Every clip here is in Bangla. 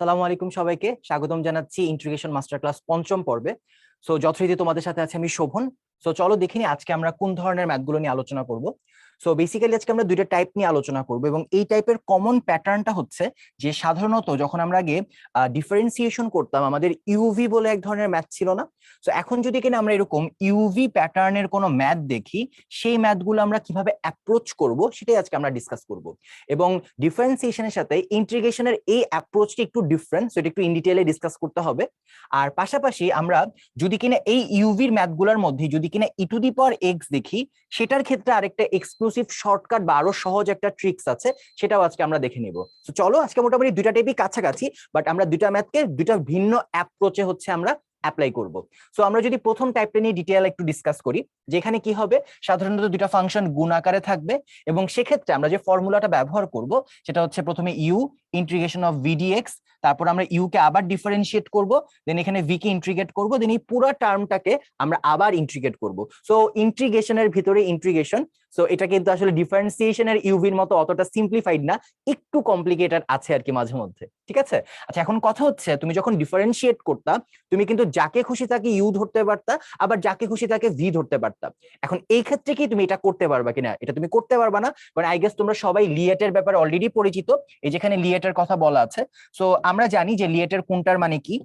সালামু আলাইকুম সবাইকে। স্বাগতম জানাচ্ছি ইন্টিগ্রেশন মাস্টার ক্লাস পঞ্চম পর্বে। সো যথারীতি তোমাদের সাথে আছে আমি শোভন। সো চলো দেখিনি আজকে আমরা কোন ধরনের ম্যাথগুলো নিয়ে আলোচনা করব। সো বেসিক্যালি আজকে আমরা দুইটা টাইপ নিয়ে আলোচনা করব এবং এই টাইপের কমন প্যাটার্নটা হচ্ছে যে সাধারণত যখন আমরা আগে ডিফারেন্সিয়েশন করতাম, আমাদের ইউভি বলে এক ধরনের ম্যাথ ছিল না? সো এখন যদি কিনা আমরা এরকম ইউভি প্যাটার্নের কোনো ম্যাথ দেখি, সেই ম্যাথগুলো আমরা কীভাবে অ্যাপ্রোচ করব সেটাই আজকে আমরা ডিসকাস করব। এবং ডিফারেন্সিয়েশনের সাথে ইন্টিগ্রেশনের এই অ্যাপ্রোচটি একটু ডিফারেন্ট সেটা একটু ইন ডিটেলে ডিসকাস করতে হবে। আর পাশাপাশি আমরা যদি কিনা এই ইউভির ম্যাথগুলোর মধ্যে যদি কিনা ই টু দি পাওয়ার এক্স দেখি, সেটার ক্ষেত্রে আরেকটা এক্সক্লুসিভ শর্টকাট বা আরও সহজ একটা ট্রিক্স আছে, সেটাও আজকে আমরা দেখে নিব। তো চলো আজকে মোটামুটি দুইটা টাইপই কাছাকাছি বাট আমরা দুইটা ম্যাথকে দুইটা ভিন্ন অ্যাপ্রোচে হচ্ছে আমরা অ্যাপ্লাই করব। সো আমরা যদি প্রথম টাইপটা নিয়ে ডিটেইল একটু ডিসকাস করি, যেখানে কি হবে? সাধারণত দুইটা ফাংশন গুণ আকারে থাকবে, এবং সেক্ষেত্রে আমরা যে ফর্মুলাটা ব্যবহার করব, সেটা হচ্ছে প্রথমে ইউ ইন্টিগ্রেশন অফ ভিডিএক্স তারপর আমরা ইউ কে আবার ডিফারেন্সিয়েট করব দেন এখানে ভি কে ইন্ট্রিগেট করব দেন এই পুরো টার্মটাকে আমরা আবার ইন্ট্রিগেট করব। সো ইন্ট্রিগেশনের ভিতরে ইন্ট্রিগেশন সো এটা কিন্তু আসলে ডিফারেন্সিয়েশনের ইউভির মতো অতটা সিম্পলিফাইড না, একটু কমপ্লিকেটেড আছে আর কি মাঝে মধ্যে, ঠিক আছে? আচ্ছা এখন কথা হচ্ছে, তুমি যখন ডিফারেন্সিয়েট করতা, তুমি কিন্তু যাকে খুশি তাকে ইউ ধরতে পারতা, আবার যাকে খুশি তাকে ভি ধরতে পারতা। এখন এই ক্ষেত্রে কি তুমি এটা করতে পারবা কিনা? এটা তুমি করতে পারবা না কারণ আই গেস তোমরা সবাই লিয়েটের ব্যাপারে অলরেডি পরিচিত, এই যেখানে লিয়েটের কথা বলা আছে সো আমরা জানি যে লিয়েটের কোনটার মানে কি?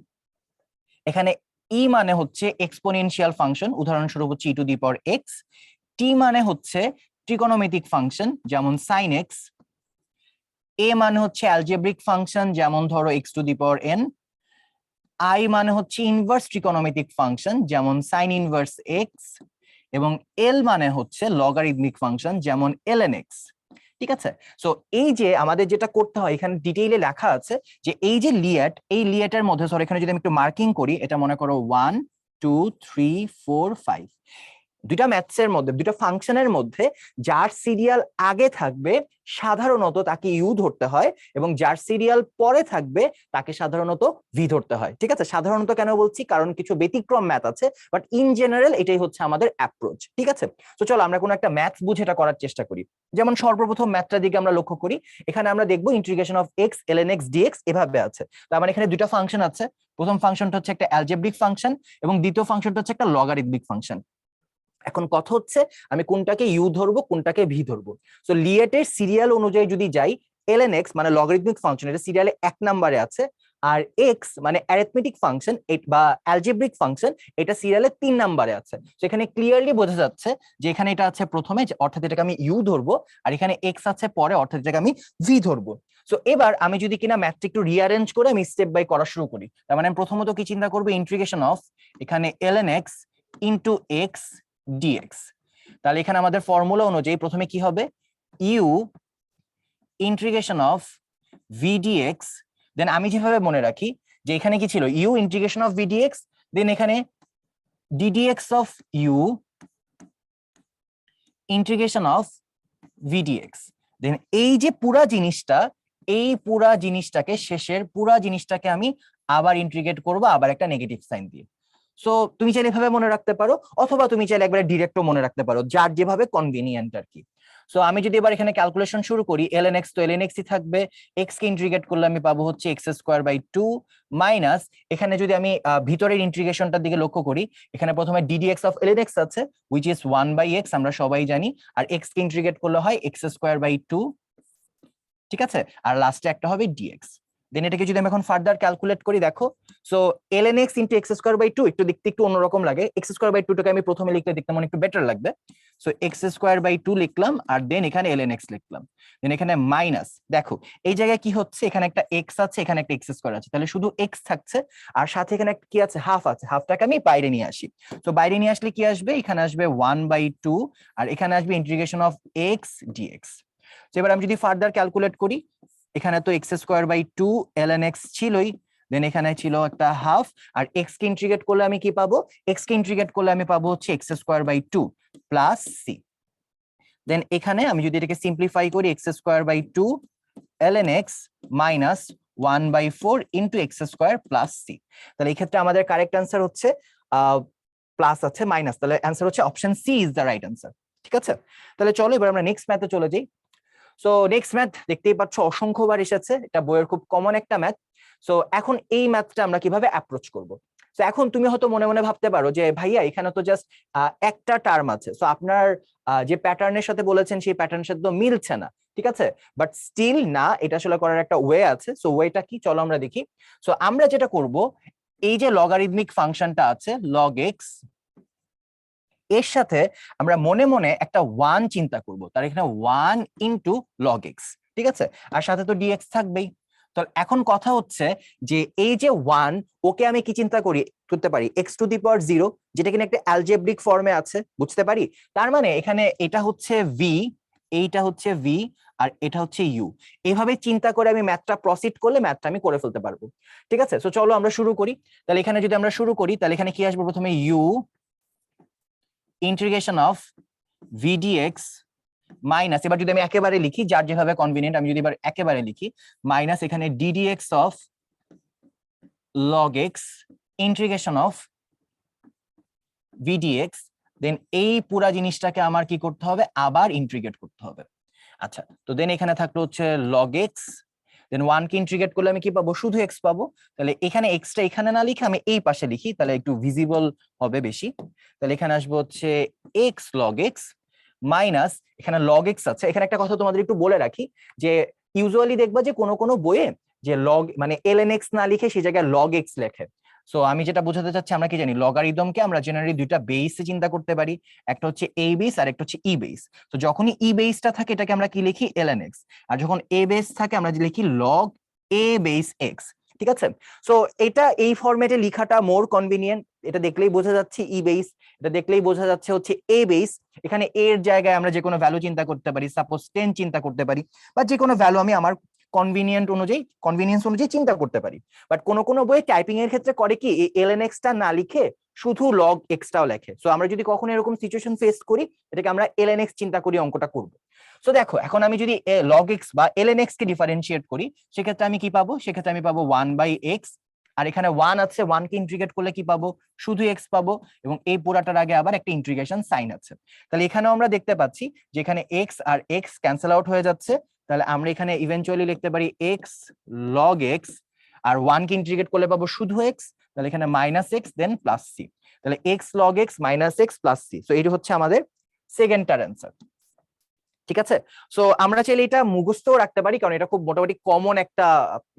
এখানে ই মানে হচ্ছে এক্সপোনেনশিয়াল ফাংশন উদাহরণস্বরূপ হচ্ছে e to the power x T মানে হচ্ছে ট্রিকোনোমেটিক ফাংশন যেমন সাইন এক্স এ মানে হচ্ছে অ্যালজেব্রিক ফাংশন যেমন ধরো x to the power n I মানে হচ্ছে ইনভার্স ট্রিকোনোমেটিক ফাংশন যেমন সাইন ইনভার্স এক্স এবং এল মানে হচ্ছে লগারিদমিক ফাংশন যেমন এল এন এক্স ঠিক আছে? সো এই যে আমাদের যেটা করতে হয়, এখানে ডিটেইলে লেখা আছে যে এই যে লিয়েট এই লিয়েটের মধ্যে সরি এখানে যদি আমি একটু মার্কিং করি, এটা মনে করো one two three four five দুইটা ম্যাথসের মধ্যে, দুইটা ফাংশনের মধ্যে যার সিরিয়াল আগে থাকবে সাধারণত তাকে ইউ ধরতে হয় এবং যার সিরিয়াল পরে থাকবে তাকে সাধারণত ভি ধরতে হয়। ঠিক আছে? সাধারণত কেন বলছি? কারণ কিছু ব্যতিক্রম ম্যাথ আছে বাট ইন জেনারেল এটাই হচ্ছে আমাদের অ্যাপ্রোচ ঠিক আছে? তো চলো আমরা কোনো একটা ম্যাথ বুঝে এটা করার চেষ্টা করি। যেমন সর্বপ্রথম ম্যাথটার দিকে আমরা লক্ষ্য করি, এখানে আমরা দেখব integration of x l n x dx এভাবে আছে। তার মানে এখানে দুটো ফাংশন আছে, প্রথম ফাংশনটা হচ্ছে একটা অ্যালজেব্রিক ফাংশন এবং দ্বিতীয় ফাংশনটা হচ্ছে একটা লগারিদমিক ফাংশন এখন কথা হচ্ছে, আমি কোনটাকে ইউ ধরবো, কোনটাকে ভি ধরবো। সো লিয়েটের সিরিয়াল অনুযায়ী যদি যাই এল এন এক্স মানে লগারিদমিক ফাংশন এটা সিরিয়ালে এক নাম্বারে আছে, আর এক্স মানে অ্যারিথমেটিক ফাংশন বা অ্যালজেব্রিক ফাংশন এটা সিরিয়ালে তিন নাম্বারে আছে। সেখানে ক্লিয়ারলি বোঝা যাচ্ছে যে এখানে এটা আছে প্রথমে অর্থাৎ এটাকে আমি ইউ ধরবো, আর এখানে এক্স আছে পরে, অর্থাৎ এটাকে আমি ভি ধরবো। সো এবার আমি যদি কিনা ম্যাথটা একটু রিয়ারেঞ্জ করে, আমি স্টেপ বাই করা শুরু করি। তার মানে আমি প্রথমত কি চিন্তা করব ইন্টিগ্রেশন অফ এখানে l n x into x dx তাহলে এখানে আমাদের ফর্মুলা অনুযায়ী প্রথমে কি হবে? U integration of v dx then আমি যেভাবে মনে রাখি যে এখানে কি ছিল? U integration of v dx then এখানে d dx of u integration of v dx then এই যে পুরা জিনিসটা, এই পুরা জিনিসটাকে শেষের পুরা জিনিসটাকে আমি আবার ইন্টিগ্রেট করব আবার একটা নেগেটিভ সাইন দিয়ে। সো তুমি চাইলে এভাবে মনে রাখতে পারো, অথবা তুমি চাইলে একবারে ডিরেক্টও মনে রাখতে পারো, যার যেভাবে কনভিনিয়েন্ট আর কি। সো আমি যদি এবার এখানে ক্যালকুলেশন শুরু করি এল এন এক্স তো এল এন এক্সই থাকবে এক্স কে ইন্টিগ্রেট করলে আমি পাবো হচ্ছে x square by two minus এখানে যদি আমি ভিতরের ইন্টিগ্রেশনটার দিকে লক্ষ্য করি, এখানে প্রথমে d d x of l n x আছে which is one by x আমরা সবাই জানি, আর এক্স কে ইন্টিগ্রেট করলে হয় এক্স স্কোয়ার বাই টু ঠিক আছে? আর লাস্টে একটা হবে ডিএক্স দেন এটাকে যদি আমি এখন ফার্দার ক্যালকুলেট করি, দেখো so l n x into x square by two একটু দেখতে একটু অন্যরকম লাগে। এক্স স্কোয়ার বাই টুটাকে আমি প্রথমে লিখতে দেখতে মনে একটু বেটার লাগবে। So x square by two লিখলাম, আর দেন এখানে এল এন এক্স লিখলাম। দেন এখানে মাইনাস দেখো, এই জায়গায় কি হচ্ছে? এখানে একটা এক্স আছে, এখানে একটা এক্স স্কোয়ার আছে। তাহলে শুধু এক্স থাকছে, আর সাথে এখানে একটা কি আছে? হাফ আছে। হাফটাকে আমি বাইরে নিয়ে আসি। তো বাইরে নিয়ে আসলে কি আসবে? এখানে আসবে ওয়ান বাই টু আর এখানে আসবে ইন্টিগ্রেশন অফ এক্স ডিএক্স তো এবার আমি যদি ফার্দার ক্যালকুলেট করি এখানে তো x square by two l n x ছিলই দেন এখানে ছিল একটা হাফ আর এক্স কে ইন্ট্রিগেট করলে আমি কি পাবো? এক্স কে ইন্ট্রিগেট করলে আমি পাবো হচ্ছে x square by two plus c then এখানে আমি যদি এটাকে সিম্পলিফাই করি x square by two l n x minus one by four into x square plus c তাহলে এই ক্ষেত্রে আমাদের কারেক্ট অ্যান্সার হচ্ছে প্লাস আছে মাইনাস তাহলে অ্যান্সার হচ্ছে option c is the right answer ঠিক আছে? তাহলে চলো এবার আমরা নেক্সট ম্যাথে চলে যাই। সো নেক্সট ম্যাথ দেখতেই পাচ্ছ অসংখ্যবার এসেছে। এটা বইয়ের খুব কমন একটা ম্যাথ সো এখন এই ম্যাথটা আমরা কীভাবে অ্যাপ্রোচ করব? তো এখন তুমি হয়তো মনে মনে ভাবতে পারো যে, ভাইয়া, এখানে তো জাস্ট একটা টার্ম আছে। সো আপনার যে প্যাটার্নের সাথে বলেছেন, সেই প্যাটার্নের সাথে তো মিলছে না, ঠিক আছে? বাট স্টিল না, এটা আসলে করার একটা ওয়ে আছে। সো ওয়েটা কি? চলো আমরা দেখি। সো আমরা যেটা করব, এই যে লগারিদমিক ফাংশনটা আছে লগ এক্স এর সাথে আমরা মনে মনে একটা ওয়ান চিন্তা করব। তার এখানে ওয়ান ইন্টু লগ এক্স ঠিক আছে? আর সাথে তো ডিএক্স থাকবেই। তো এখন কথা হচ্ছে যে এই যে ওয়ান ওকে আমি কি চিন্তা করি, করতে পারি? X to the power zero যেটা কিনা একটা অ্যালজেব্রিক ফর্মে আছে, বুঝতে পারি? তার মানে এখানে এটা হচ্ছে ভি এইটা হচ্ছে ভি আর এটা হচ্ছে ইউ এইভাবে চিন্তা করে আমি ম্যাথটা প্রসিড করলে ম্যাথটা আমি করে ফেলতে পারব। ঠিক আছে? সো চলো আমরা শুরু করি। তাহলে এখানে যদি আমরা শুরু করি, তাহলে এখানে কি আসবে প্রথমে? U integration of v dx minus এবার যদি আমি একেবারে লিখি, যার যেভাবে কনভিনিয়েন্ট আমি যদি এবার একেবারে লিখি মাইনাস এখানে d dx of log x integration of v dx then এই পুরা জিনিসটাকে আমার কি করতে হবে? আবার ইন্টিগ্রেট করতে হবে। আচ্ছা তো দেন এখানে থাকল হচ্ছে লগ এক্স দেন ওয়ান কে ইন্টিগ্রেট করলে আমি কি পাবো? শুধু এক্স পাবো। তাহলে এখানে এক্সটা এখানে না লিখে আমি এই পাশে লিখি, তাহলে একটু ভিজিবল হবে বেশি। তাহলে এখানে আসব হচ্ছে এক্স লগ এক্স মাইনাস এখানে লগ এক্স আছে। এখানে একটা কথা তোমাদের একটু বলে রাখি, যে ইউজুয়ালি দেখবা যে কোনো কোনো বইয়ে যে লগ মানে এল এন এক্স না লিখে সেই জায়গায় লগ এক্স লেখে। সো আমি যেটা বোঝাতে চাচ্ছি, আমরা কি জানি? লগারিদমকে আমরা জেনারেলি দুইটা বেসে চিন্তা করতে পারি। একটা হচ্ছে এ বেস আর একটা হচ্ছে ই বেস তো যখনই ই বেসটা থাকে, এটাকে আমরা কি লিখি? এল এন এক্স আর যখন এ বেস থাকে, আমরা লিখি লগ এ বেস এক্স ঠিক আছে? সো এটা এই ফরম্যাটে লেখাটা মোর কনভিনিয়েন্ট এটা দেখলেই বোঝা যাচ্ছে ই বেস এটা দেখলেই বোঝা যাচ্ছে হচ্ছে এ বেস এখানে এর জায়গায় আমরা যে কোনো ভ্যালু চিন্তা করতে পারি। সাপোজ টেন চিন্তা করতে পারি। বা যে কোনো ভ্যালু আমি আমার কনভিনিয়েন্ট অনুযায়ী কনভিনিয়েন্স অনুযায়ী চিন্তা করতে পারি। বাট কোনো কোনো বই টাইপিং এর ক্ষেত্রে করে কি এল এন এক্সটা না লিখে শুধু লগ এক্সটাও লেখে। সো আমরা যদি কখনো এরকম সিচুয়েশন ফেস করি, এটাকে আমরা এল এন এক্স চিন্তা করি অঙ্কটা করব। সো দেখো, এখন আমি যদি লগ এক্স বা এল এন এক্স কে ডিফারেন্সিয়েট করি, সেক্ষেত্রে আমি কি পাবো? সেক্ষেত্রে আমি পাবো ওয়ান বাই এক্স আর এখানে ওয়ান আছে ওয়ান কে ইন্টিগ্রেট করলে কি পাবো? শুধু এক্স পাবো এবং এই পুরাটার আগে আবার একটা ইন্ট্রিগেশন সাইন আছে। তাহলে এখানেও আমরা দেখতে পাচ্ছি যে এখানে এক্স আর এক্স ক্যান্সেল আউট হয়ে যাচ্ছে। তাহলে আমরা এখানে ইভেনচুয়ালি লিখতে পারি এক্স লগ এক্স আর ওয়ান কে ইন্টিগ্রেট করলে পাবো শুধু এক্স তাহলে এখানে minus x then plus c তাহলে x log x minus x plus c so এটা হচ্ছে আমাদের সেকেন্ডটার অ্যান্সার ঠিক আছে? সো আমরা চাইলে এটা মুখস্থও রাখতে পারি, কারণ এটা খুব মোটামুটি কমন একটা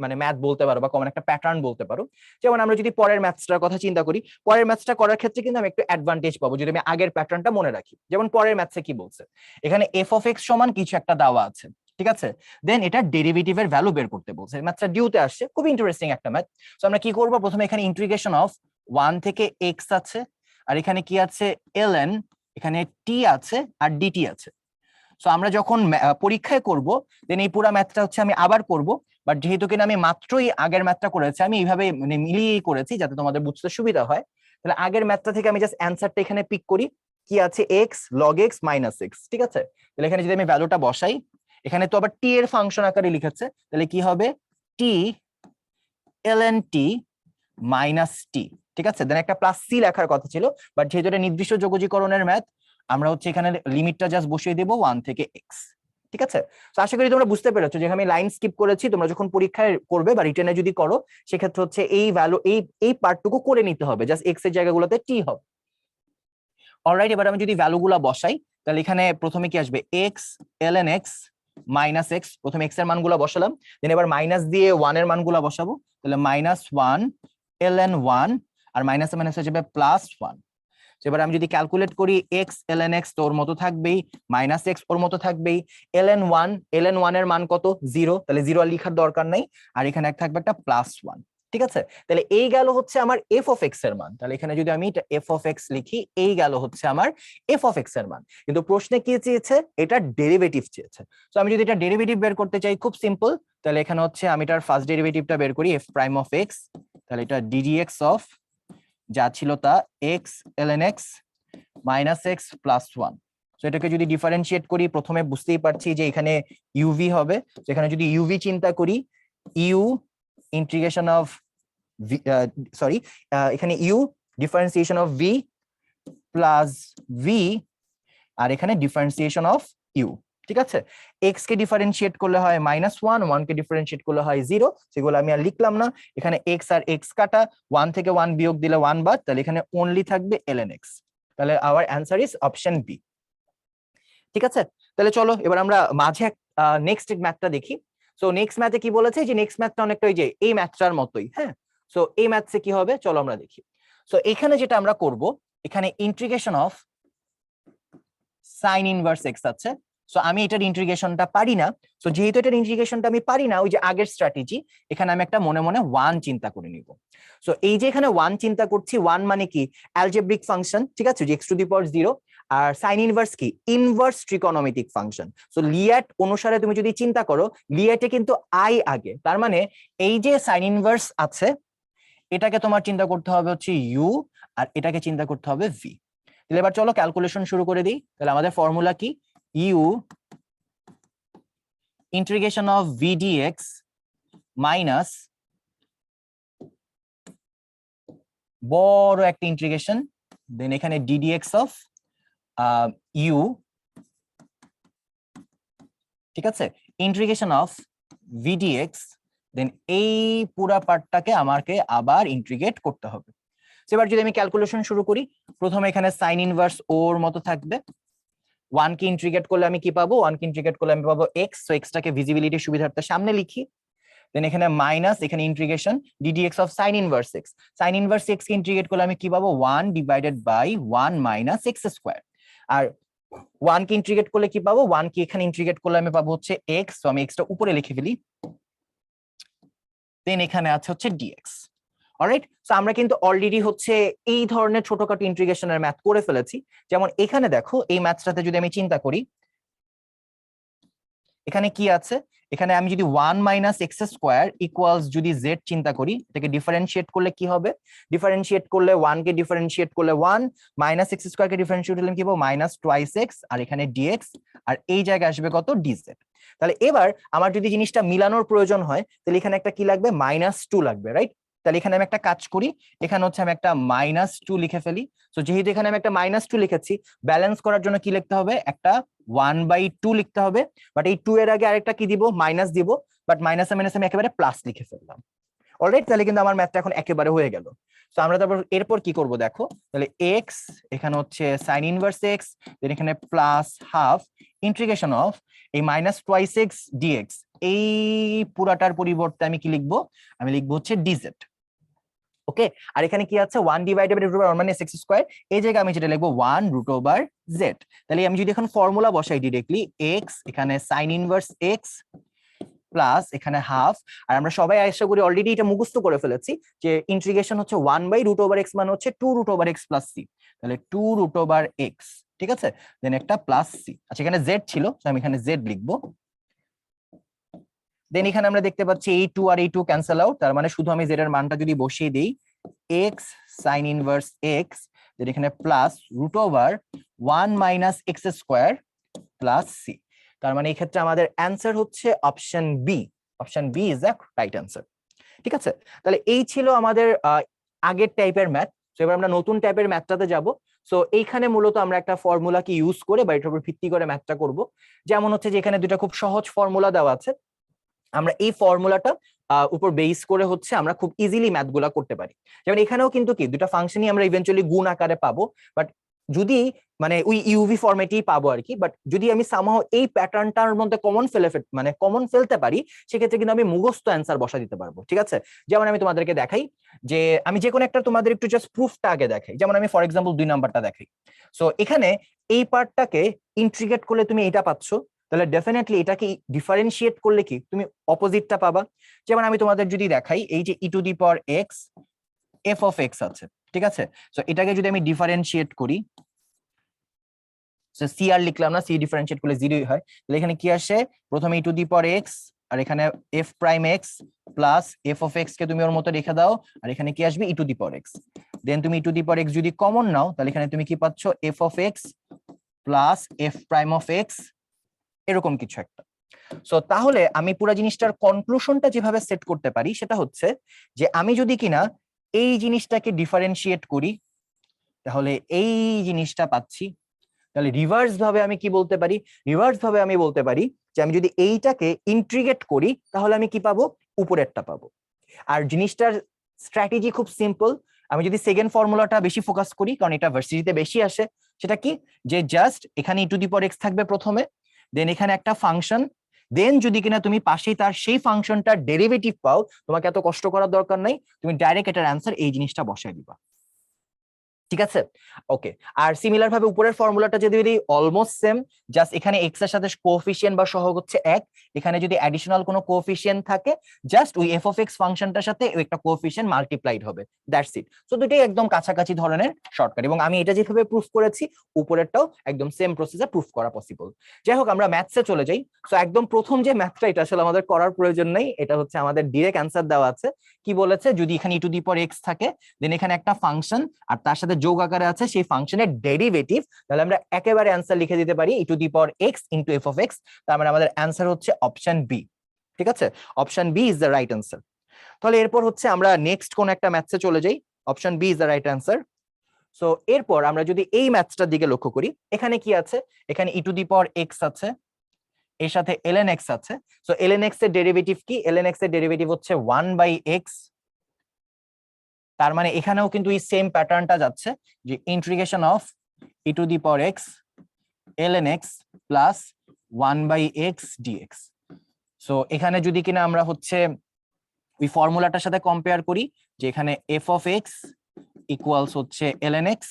মানে ম্যাথ বলতে পারো বা কমন একটা প্যাটার্ন বলতে পারো। যেমন আমরা যদি পরের ম্যাথসটার কথা চিন্তা করি, পরের ম্যাথসটা করার ক্ষেত্রে কিন্তু আমি একটু অ্যাডভান্টেজ পাবো, যদি আমি আগের প্যাটার্নটা মনে রাখি। যেমন পরের ম্যাথসে কি বলছে? এখানে এফ অফ এক্স সমান কিছু একটা দেওয়া আছে, ঠিক আছে? দেন এটা ডেরিভেটিভের ভ্যালু বের করতে বলছে। ম্যাথটা ডিউতে আসছে, খুব ইন্টারেস্টিং একটা ম্যাথ সো আমরা কি করব? প্রথমে এখানে ইন্টিগ্রেশন অফ ওয়ান থেকে এক্স আছে, আর এখানে কি আছে? এল এন এখানে টি আছে, আর ডিটি আছে। সো আমরা যখন পরীক্ষায় করব দেন এই পুরো ম্যাথটা হচ্ছে আমি আবার করব। বাট যেহেতু কিনা আমি মাত্রই আগের ম্যাথটা করেছি, আমি এইভাবে মানে মিলিয়েই করেছি যাতে তোমাদের বুঝতে সুবিধা হয়, তাহলে আগের ম্যাথটা থেকে আমি জাস্ট অ্যান্সারটা এখানে পিক করি। কি আছে? X log x minus x ঠিক আছে? তাহলে এখানে যদি আমি ভ্যালুটা বসাই, এখানে তো আবার টি এর ফাংশন আকারে লিখেছে, তাহলে কি হবে? টি এল এন টি মাইনাস টি ঠিক আছে? দেন একটা প্লাস সি লেখার কথা ছিল বাট যেহেতু এটা নির্দিষ্ট যোগজীকরণের ম্যাথ আমরা হচ্ছে এখানে লিমিটটা জাস্ট বসিয়ে দেবো ওয়ান থেকে এক্স ঠিক আছে? তো আশা করি তোমরা বুঝতে পেরেছ যে আমি লাইন স্কিপ করেছি, তোমরা যখন পরীক্ষায় করবে বা রিটেনে যদি করো, সেক্ষেত্রে হচ্ছে এই ভ্যালু এই এই পার্টটুকু করে নিতে হবে জাস্ট এক্সের জায়গাগুলোতে টি হবে। অলরাইট এবার আমি যদি ভ্যালুগুলা বসাই, তাহলে এখানে প্রথমে কি আসবে? X l n x minus x প্রথমে এক্সের মানগুলো বসালাম দেন এবার মাইনাস দিয়ে ওয়ানের মানগুলো বসাবো, তাহলে minus one l n one আর মাইনাস মাইনাস হয়ে যাবে প্লাস ওয়ান এবার আমি যদি ক্যালকুলেট করি এক্স এল এন এক্স তো ওর মতো থাকবেই মাইনাস এক্স ওর মতো থাকবেই l n one l n ওয়ানের মান কত? জিরো তাহলে জিরো আর লিখার দরকার নাই, আর এখানে এক থাকবে একটা প্লাস ওয়ান ঠিক আছে? তাহলে এই গেল হচ্ছে আমার এফ অফ এক্সের মান, তাহলে এখানে যদি আমি এফ অফ এক্স লিখি, এই গেল হচ্ছে আমার এফ অফ এক্সের মান, কিন্তু প্রশ্নে কি চেয়েছে? এটা ডেরিভেটিভ চেয়েছে তো আমি যদি এটা ডেরিভেটিভ বের করতে চাই, খুব সিম্পল তাহলে এখানে হচ্ছে আমি এটার ফার্স্ট ডেরিভেটিভটা বের করি এফ প্রাইম অফ এক্স তাহলে এটা ডিডিএক্স অফ যা ছিল তা x l n x minus x plus one তো এটাকে যদি ডিফারেন্সিয়েট করি, প্রথমে বুঝতেই পারছি যে এখানে ইউভি হবে। এখানে যদি ইউভি চিন্তা করি ইউ ইন্টিগ্রেশন অফ সরি এখানে u differentiation of v plus v আর এখানে ডিফারেন্সিয়েশন অফ ইউ ঠিক আছে? এক্স কে ডিফারেন্সিয়েট করলে হয় মাইনাস ওয়ান ওয়ান কে ডিফারেন্সিয়েট করলে হয় জিরো সেগুলো আমি আর লিখলাম না। এখানে এক্স আর এক্স কাটা ওয়ান থেকে ওয়ান বিয়োগ দিলে ওয়ান বাদ, তাহলে এখানে অনলি থাকবে এল এন এক্স তাহলে our answer is option b ঠিক আছে? তাহলে চলো, এবার আমরা মাঝে এক নেক্সট ম্যাথটা দেখি। সো নেক্সট ম্যাথে কি বলেছে? যে নেক্সট ম্যাথটা অনেকটা ওই যে এই ম্যাথটার মতোই হ্যাঁ? সো এই ম্যাথসে কি হবে? চলো আমরা দেখি। সো এখানে যেটা আমরা করব, এখানে integration of sine inverse x আছে। সো আমি এটার ইন্টিগ্রেশনটা পারি না। সো যেহেতু এটার ইন্টিগ্রেশনটা আমি পারি না, ওই যে আগের স্ট্র্যাটেজি এখানে আমি একটা মনে মনে ওয়ান চিন্তা করে নিব। সো এই যে এখানে ওয়ান চিন্তা করছি ওয়ান মানে কি? অ্যালজেব্রিক ফাংশন ঠিক আছে? যে x to the power zero R sine inverse কি? Inverse trigonometric function so LIATE অনুসারে তুমি যদি চিন্তা করো লিয়াটে কিন্তু আই আগে। তার মানে এই যে সাইন ইনভার্স আছে, এটাকে তোমার চিন্তা করতে হবে হচ্ছে ইউ আর এটাকে চিন্তা করতে হবে ভি তাহলে এবার চলো ক্যালকুলেশন শুরু করে দিই। তাহলে আমাদের ফর্মুলা কি? U integration of v dx minus বড় একটা ইন্টিগ্রেশন দেন এখানে ডিডিএক্স অফ ইউ ঠিক আছে? ইন্টিগ্রেশন অফ ভিডিএক্স দেন এই পুরা পার্টটাকে আমাকে আবার ইন্টিগ্রেট করতে হবে। এবার যদি আমি ক্যালকুলেশন শুরু করি, প্রথমে এখানে সাইন ইনভার্স ওর মতো থাকবে। ওয়ান কে ইন্টিগ্রেট করলে আমি কি পাবো? ওয়ান কে ইন্টিগ্রেট করলে আমি পাবো এক্স সো এক্সটাকে ভিজিবিলিটি সুবিধার্থে সামনে লিখি। দেন এখানে মাইনাস এখানে integration d dx of sine inverse x sine inverse x K integrate করলে আমি কি পাবো? One divided by one minus x square R one কে ইন্টিগ্রেট করলে কি পাবো? ওয়ান কে এখানে ইন্ট্রিগেট করলে আমি পাবো হচ্ছে এক্স তো আমি এক্সটা উপরে লিখে ফেলি। দেন এখানে আছে হচ্ছে ডিএক্স অলরাইট সো আমরা কিন্তু অলরেডি হচ্ছে এই ধরনের ছোটখাটো ইন্টিগ্রেশনের ম্যাথ করে ফেলেছি। যেমন এখানে দেখো, এই ম্যাথটাতে যদি আমি চিন্তা করি, এখানে কি আছে? এখানে আমি যদি one minus x square equals যদি জেড চিন্তা করি, এটাকে ডিফারেন্সিয়েট করলে কি হবে? ডিফারেন্সিয়েট করলে ওয়ান কে ডিফারেন্সিয়েট করলে ওয়ান মাইনাস এক্স স্কোয়ার কে ডিফারেন্সিয়েট করলে কি হবে মাইনাস টুয়াইস এক্স আর এখানে ডিএক্স আর এই জায়গায় আসবে কত? ডিজেড তাহলে এবার আমার যদি জিনিসটা মিলানোর প্রয়োজন হয়, তাহলে এখানে একটা কি লাগবে? মাইনাস টু লাগবে রাইট তাহলে এখানে আমি একটা কাজ করি, এখানে হচ্ছে আমি একটা মাইনাস টু লিখে ফেলি। তো যেহেতু এখানে আমি একটা মাইনাস টু লিখেছি ব্যালেন্স করার জন্য কি লিখতে হবে? একটা ওয়ান বাই টু লিখতে হবে। বাট এই টু এর আগে আরেকটা কি দিব? মাইনাস দিব। বাট মাইনাস মাইনাস আমি একেবারে প্লাস লিখে ফেললাম। অলরাইট তাহলে কিন্তু আমার ম্যাথটা এখন একেবারে হয়ে গেল। তো আমরা তারপর এরপর কি করব দেখো? তাহলে এক্স এখানে হচ্ছে সাইন ইনভার্স এক্স দেন এখানে প্লাস হাফ ইন্টিগ্রেশন অফ এই মাইনাস টুয়াইস এক্স ডিএক্স এই পুরাটার পরিবর্তে আমি কি লিখব? আমি লিখব হচ্ছে ডিজেড ওকে? আর এখানে কি আছে? ওয়ান ডিভাইডেড রুট ওভার মানে এক্স স্কোয়ার এই জায়গায় আমি যেটা লিখব ওয়ান রুট ওভার জেড তাহলে আমি যদি এখন ফর্মুলা বসাই ডিরেক্টলি এক্স এখানে সাইন ইনভার্স এক্স প্লাস এখানে হাফ আর আমরা সবাই আশা করি অলরেডি এটা মুখস্থ করে ফেলেছি যে ইন্টিগ্রেশন হচ্ছে one by root over x মানে হচ্ছে two root over x plus c তাহলে টু রুট ওভার এক্স ঠিক আছে? দেন একটা প্লাস সি আচ্ছা এখানে জেড ছিল আমি এখানে জেড লিখব। দেন এখানে আমরা দেখতে পাচ্ছি এই টু আর এই টু ক্যান্সেল আউট তার মানে শুধু আমি জেড এর মানটা যদি বসিয়ে দিই এক্স সাইন ইনভার্স এক্স এখানে plus root over one minus x square plus c তার মানে এই ক্ষেত্রে আমাদের অ্যান্সার হচ্ছে option b option b is the right answer ঠিক আছে? তাহলে এই ছিল আমাদের আগের টাইপের ম্যাথ তো এবার আমরা নতুন টাইপের ম্যাথটাতে যাব। সো এইখানে মূলত আমরা একটা ফর্মুলাকে ইউজ করে বা এটার উপর ভিত্তি করে ম্যাথটা করব। যেমন হচ্ছে যে এখানে দুটা খুব সহজ ফর্মুলা দেওয়া আছে। আমরা এই ফর্মুলাটা উপর বেস করে হচ্ছে আমরা খুব ইজিলি ম্যাথগুলা করতে পারি। যেমন এখানেও কিন্তু কি দুটা ফাংশনই আমরা ইভেন্চুয়ালি গুণ আকারে পাবো বাট যদি মানে ওই ইউভি ফরম্যাটেই পাবো আর কি বাট যদি আমি সামহ এই প্যাটার্নটার মধ্যে কমন ফেলে মানে কমন ফেলতে পারি, সেক্ষেত্রে কিন্তু আমি মুখস্থ অ্যান্সার বসা দিতে পারব, ঠিক আছে? যেমন আমি তোমাদেরকে দেখাই যে, আমি যে কোনো একটা তোমাদের একটু জাস্ট প্রুফটা আগে দেখাই। যেমন আমি ফর এক্সাম্পল দুই নাম্বারটা দেখাই। সো এখানে এই পার্টটাকে ইন্ট্রিগেট করলে তুমি এটা পাচ্ছ তাহলে ডেফিনেটলি এটাকে ডিফারেন্সিয়েট করলে কি? তুমি অপোজিটটা পাবা। যেমন আমি তোমাদের যদি দেখাই, এই যে e to the power x f of x আছে, ঠিক আছে? সো এটাকে যদি আমি ডিফারেন্সিয়েট করি সো সি আর লিখলাম না সি ডিফারেন্সিয়েট করলে জিরোই হয়। তাহলে এখানে কি আসে? প্রথমে e to the power x আর এখানে f prime x plus f of x কে তুমি ওর মতো রেখে দাও, আর এখানে কি আসবে? ই to the power x then তুমি e to the power x যদি কমন নাও, তাহলে এখানে তুমি কি পাচ্ছ? F of x plus f prime of x এরকম কিছু একটা। সো তাহলে আমি পুরো জিনিসটার কনক্লুশনটা যেভাবে সেট করতে পারি, সেটা হচ্ছে যে আমি যদি কিনা এই জিনিসটাকে ডিফারেন্সিয়েট করি, তাহলে এই জিনিসটা পাচ্ছি। তাহলে রিভার্স ভাবে আমি কি বলতে পারি? রিভার্স ভাবে আমি বলতে পারি যে আমি যদি এইটাকে ইন্ট্রিগেট করি, তাহলে আমি কি পাবো? উপরেরটা পাবো। আর জিনিসটার স্ট্র্যাটেজি খুব সিম্পল আমি যদি সেকেন্ড ফর্মুলাটা বেশি ফোকাস করি, কারণ এটা ভার্সিটিতে বেশি আসে, সেটা কি? যে জাস্ট এখানে ই টু দি পর এক্স থাকবে প্রথমে দেন এখানে একটা ফাংশন দেন যদি কিনা তুমি পাশেই তার সেই ফাংশনটার ডেরিভেটিভ পাও, তোমাকে এত কষ্ট করার দরকার নাই, তুমি ডাইরেক্ট এটার অ্যান্সার এই জিনিসটা বসায় দিবা। ঠিক আছে? ওকে আর সিমিলার ভাবে উপরের ফর্মুলাটা যদি অলমোস্ট সেম জাস্ট এখানে এক্সের সাথে কোফিসিয়েন্ট বা সহগ হচ্ছে এক। এখানে যদি অ্যাডিশনাল কোনো কোফিসিয়েন্ট থাকে জাস্ট ওই এফ অফ এক্স ফাংশনটার সাথে একটা কোফিসিয়েন্ট মাল্টিপ্লাইড হবে। দ্যাটস ইট সো দুটোই একদম কাছাকাছি ধরনের শর্টকাট এবং আমি এটা যেভাবে প্রুফ করেছি, উপরেরটাও একদম সেম প্রসেসে প্রুফ করা পসিবল যাই হোক, আমরা ম্যাথসে চলে যাই। সো একদম প্রথম যে ম্যাথটা এটা আসলে আমাদের করার প্রয়োজন নেই। এটা হচ্ছে আমাদের ডিরেক্ট অ্যান্সার দেওয়া আছে। কি বলেছে? যদি এখানে ই টু এক্স থাকে দেন এখানে একটা ফাংশন আর তার সাথে যোগ আকারে আছে, সেই ফাংশনের ডেরিভেটিভ তাহলে আমরা একেবারে অ্যান্সার লিখে দিতে পারি e to the power x into f of x তার মানে আমাদের অ্যান্সার হচ্ছে অপশন বি ঠিক আছে? Option b is the right answer তাহলে এরপর হচ্ছে আমরা নেক্সট কোন একটা ম্যাথসে চলে যাই option b is the right answer so এরপর আমরা যদি এই ম্যাথসটার দিকে লক্ষ্য করি, এখানে কি আছে? এখানে ই টু দি পর এক্স আছে, এর সাথে এলএন এক্স আছে। সো এলএন এক্সের ডেরিভেটিভ কি? এলএন এক্সের ডেরিভেটিভ হচ্ছে ওয়ান বাই এক্স তার মানে এখানেও কিন্তু এই সেম প্যাটার্নটা যাচ্ছে যে integration of e to the power x l n x plus one by x dx so এখানে যদি কিনা আমরা হচ্ছে ওই ফর্মুলাটার সাথে কম্পেয়ার করি, যে এখানে এফ অফ এক্স ইকুয়ালস হচ্ছে l n x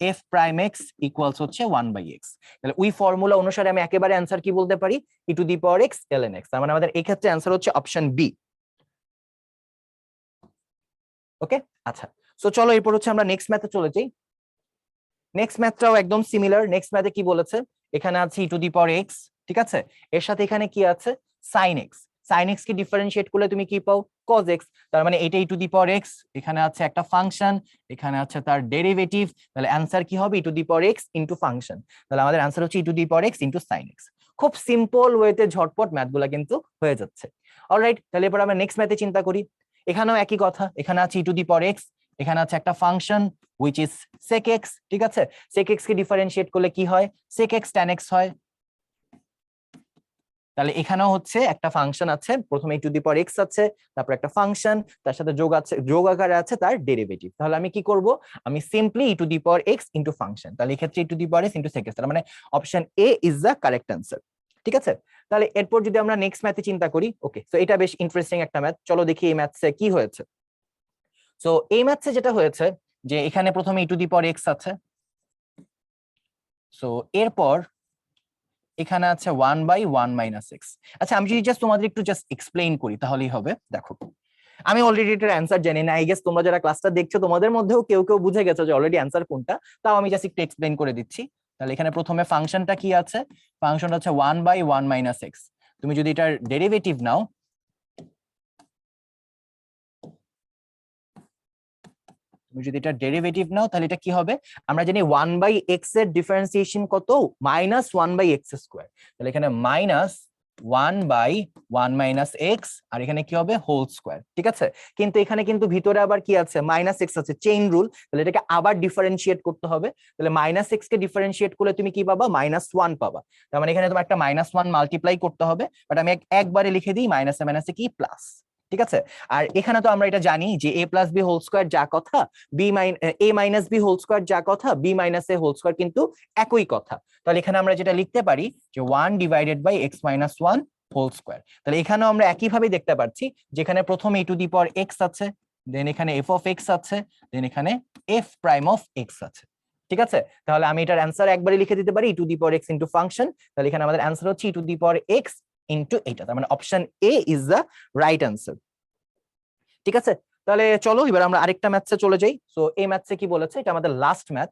f prime x equals হচ্ছে ওয়ান বাই এক্স তাহলে ওই ফর্মুলা অনুসারে আমি একেবারে অ্যান্সার কি বলতে পারি? E to the power x l n x তার মানে আমাদের এই ক্ষেত্রে অ্যান্সার হচ্ছে অপশন বি ওকে আচ্ছা। সো চলো এরপর হচ্ছে আমরা নেক্সট ম্যাথে চলে যাই। নেক্সট ম্যাথটাও একদম সিমিলার নেক্সট ম্যাথে কি বলেছে? এখানে আছে ই টু দি পাওয়ার এক্স ঠিক আছে? এর সাথে এখানে কি আছে? সাইন এক্স সাইন এক্স কে ডিফারেন্সিয়েট করলে তুমি কি পাও? কজ এক্স তার মানে এটা ই টু দি পাওয়ার এক্স এখানে আছে একটা ফাংশন এখানে আছে তার ডেরিভেটিভ তাহলে অ্যান্সার কি হবে? E to the power x into function তাহলে আমাদের অ্যান্সার হচ্ছে e to the power x into sine x খুব সিম্পল ওয়েতে ঝটপট ম্যাথগুলো কিন্তু হয়ে যাচ্ছে। অলরাইট তাহলে এবার আমরা নেক্সট ম্যাথে চিন্তা করি। এখানেও একই কথা, এখানে আছে ই টু দি পর এক্স এখানে আছে একটা function which is sec x ঠিক আছে? সেক এক্স কে ডিফারেন্সিয়েট করলে কি হয়? সেক এক্স ট্যান এক্স হয়। তাহলে এখানেও হচ্ছে একটা ফাংশন আছে, প্রথমে টু দি পর এক্স আছে, তারপর একটা ফাংশন তার সাথে যোগ আছে, যোগ আকারে আছে, তার ডেরিভেটিভ তাহলে আমি কি করব? আমি simply E to the power x into function তাহলে এক্ষেত্রে ই to the power x into sec x তার মানে option a is the correct answer ঠিক আছে? তাহলে এরপর যদি আমরা নেক্সট ম্যাথে চিন্তা করি ওকে তো এটা বেশ ইন্টারেস্টিং একটা ম্যাথ চলো দেখি এই ম্যাথসে কি হয়েছে। সো এই ম্যাথসে যেটা হয়েছে, যে এখানে প্রথমে e to the power x আছে। সো এরপর এখানে আছে one by one minus x আচ্ছা আমি যদি জাস্ট তোমাদের একটু জাস্ট এক্সপ্লেইন করি, তাহলেই হবে, দেখো। আমি অলরেডি এটার অ্যান্সার জানি না আই গেস তোমরা যারা ক্লাসটা দেখছ, তোমাদের মধ্যেও কেউ কেউ বুঝে গেছো যে অলরেডি অ্যান্সার কোনটা, তাও আমি জাস্ট একটু এক্সপ্লেইন করে দিচ্ছি। তাহলে এখানে প্রথমে ফাংশনটা কি আছে? ফাংশনটা হচ্ছে one by one minus x তুমি যদি এটার ডেরিভেটিভ নাও, তুমি যদি এটা ডেরিভেটিভ নাও, তাহলে এটা কি হবে? আমরা জানি ওয়ান বাই এক্সের ডিফারেন্সিয়েশন কত? Minus one by x square তাহলে এখানে minus one by one minus x আর এখানে কি হবে? হোল স্কোয়ার ঠিক আছে? কিন্তু এখানে কিন্তু ভিতরে আবার কি আছে? মাইনাস এক্স আছে চেইন রুল তাহলে এটাকে আবার ডিফারেন্সিয়েট করতে হবে। তাহলে মাইনাস এক্স কে ডিফারেন্সিয়েট করলে তুমি কি পাবা? মাইনাস ওয়ান পাবা। তার মানে এখানে তোমার একটা মাইনাস ওয়ান মাল্টিপ্লাই করতে হবে বাট আমি একবারে লিখে দিই মাইনাসে মাইনাসে কি? প্লাস ঠিক আছে? আর এখানে তো আমরা এটা জানি যে a plus b whole square যা কথা b minus a minus b whole square যা কথা b minus a whole square কিন্তু একই কথা। তাহলে এখানে আমরা যেটা লিখতে পারি যে one divided by x minus one whole square তাহলে এখানেও আমরা একইভাবে দেখতে পাচ্ছি যেখানে প্রথম এ টু দি পাওয়ার এক্স আছে দেন এখানে এফ অফ এক্স আছে দেন এখানে এফ প্রাইম অফ এক্স আছে। ঠিক আছে? তাহলে আমি এটার অ্যান্সার একবারে লিখে দিতে পারি to the power x into function তাহলে এখানে আমাদের অ্যান্সার হচ্ছে to the power x into এইটা তার মানে option a is the right answer ঠিক আছে? তাহলে চলো, এবার আমরা আরেকটা ম্যাথসে চলে যাই। সো এই ম্যাথসে কি বলেছে? এটা আমাদের লাস্ট ম্যাথ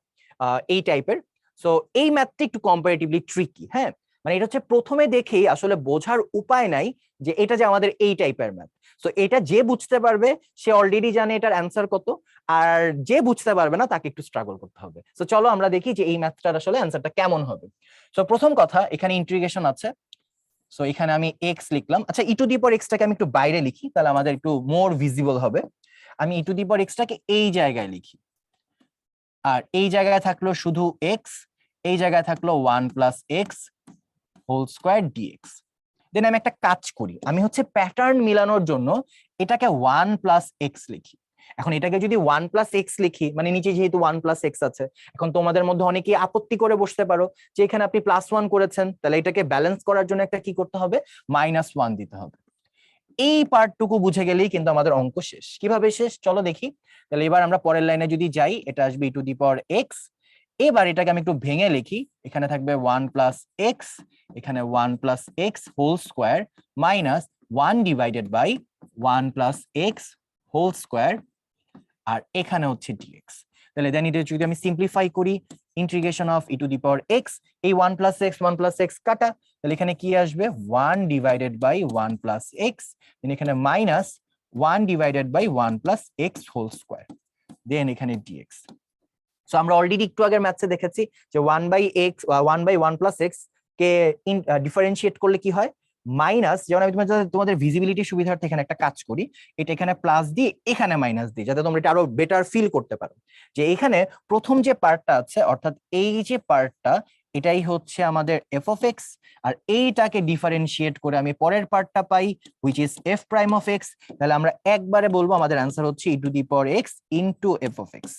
এই টাইপের সো এই ম্যাথটি একটু কম্পারেটিভলি ট্রিকি হ্যাঁ? মানে এটা হচ্ছে প্রথমে দেখেই আসলে বোঝার উপায় নাই যে এটা যে আমাদের এই টাইপের ম্যাথ সো এটা যে বুঝতে পারবে, সে অলরেডি জানে এটার অ্যান্সার কত, আর যে বুঝতে পারবে না, তাকে একটু স্ট্রাগল করতে হবে। সো চলো আমরা দেখি যে এই ম্যাথটার আসলে অ্যান্সারটা কেমন হবে। সো প্রথম কথা, এখানে ইন্টিগ্রেশন আছে। সো এখানে আমি এক্স লিখলাম। আচ্ছা ই টু দি পর এক্সটাকে আমি একটু বাইরে লিখি, তাহলে আমাদের একটু মোর ভিজিবল হবে। আমি ই টু দি পর এক্সটাকে এই জায়গায় লিখি। আর এই জায়গায় থাকল শুধু এক্স এই জায়গায় থাকল one plus x whole square dx then আমি একটা কাজ করি। আমি হচ্ছে প্যাটার্ন মিলানোর জন্য এটাকে ওয়ান প্লাস এক্স লিখি। এখন এটাকে যদি ওয়ান প্লাস এক্স লিখি মানে নিচে যেহেতু ওয়ান প্লাস এক্স আছে, এখন তোমাদের মধ্যে অনেকেই আপত্তি করে বসতে পারো যে এখানে আপনি প্লাস ওয়ান করেছেন, তাহলে এটাকে ব্যালেন্স করার জন্য একটা কি করতে হবে? মাইনাস ওয়ান দিতে হবে। এই পার্টটুকু বুঝে গেলেই কিন্তু আমাদের অঙ্ক শেষ। কীভাবে শেষ? চলো দেখি। তাহলে এবার আমরা পরের লাইনে যদি যাই, এটা আসবে টু দি পাওয়ার এক্স এবার এটাকে আমি একটু ভেঙে লিখি। এখানে থাকবে ওয়ান প্লাস এক্স এখানে one plus x whole square minus one divided by one plus x whole square আর এখানে হচ্ছে ডিএক্স তাহলে দেন এটা যদি আমি সিম্পলিফাই করি integration of e to the power x এই one plus x one plus x কাটা, তাহলে এখানে কি আসবে? One divided by one plus then এখানে minus one divided by one plus whole square then এখানে ডিএক্স সো আমরা অলরেডি একটু আগের ম্যাথসে দেখেছি যে one by x one by one plus x K differentiate করলে কি হয়? মাইনাস যেমন আমি তোমাদের তোমাদের ভিজিবিলিটি সুবিধার্থে এখানে একটা কাজ করি, এটা এখানে প্লাস দিয়ে এখানে মাইনাস দিই যাতে তোমরা এটা আরও বেটার ফিল করতে পারো। যে এখানে প্রথম যে পার্টটা আছে, অর্থাৎ এই যে পার্টটা এটাই হচ্ছে আমাদের এফ অফ এক্স আর এইটাকে ডিফারেন্সিয়েট করে আমি পরের পার্টটা পাই which is f prime of x তাহলে আমরা একবারে বলব আমাদের অ্যান্সার হচ্ছে e to the power x into f of x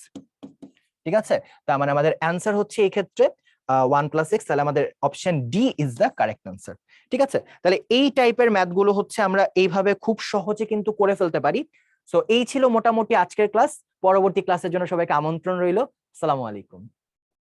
ঠিক আছে? তার মানে আমাদের অ্যান্সার হচ্ছে এই ক্ষেত্রে ওয়ান প্লাস এক্স তাহলে আমাদের option D is the correct answer ঠিক আছে? তাহলে এই টাইপের ম্যাথগুলো হচ্ছে আমরা এইভাবে খুব সহজে কিন্তু করে ফেলতে পারি। সো এই ছিল মোটামুটি আজকের ক্লাস পরবর্তী ক্লাসের জন্য সবাইকে আমন্ত্রণ রইল। আসসালামু আলাইকুম।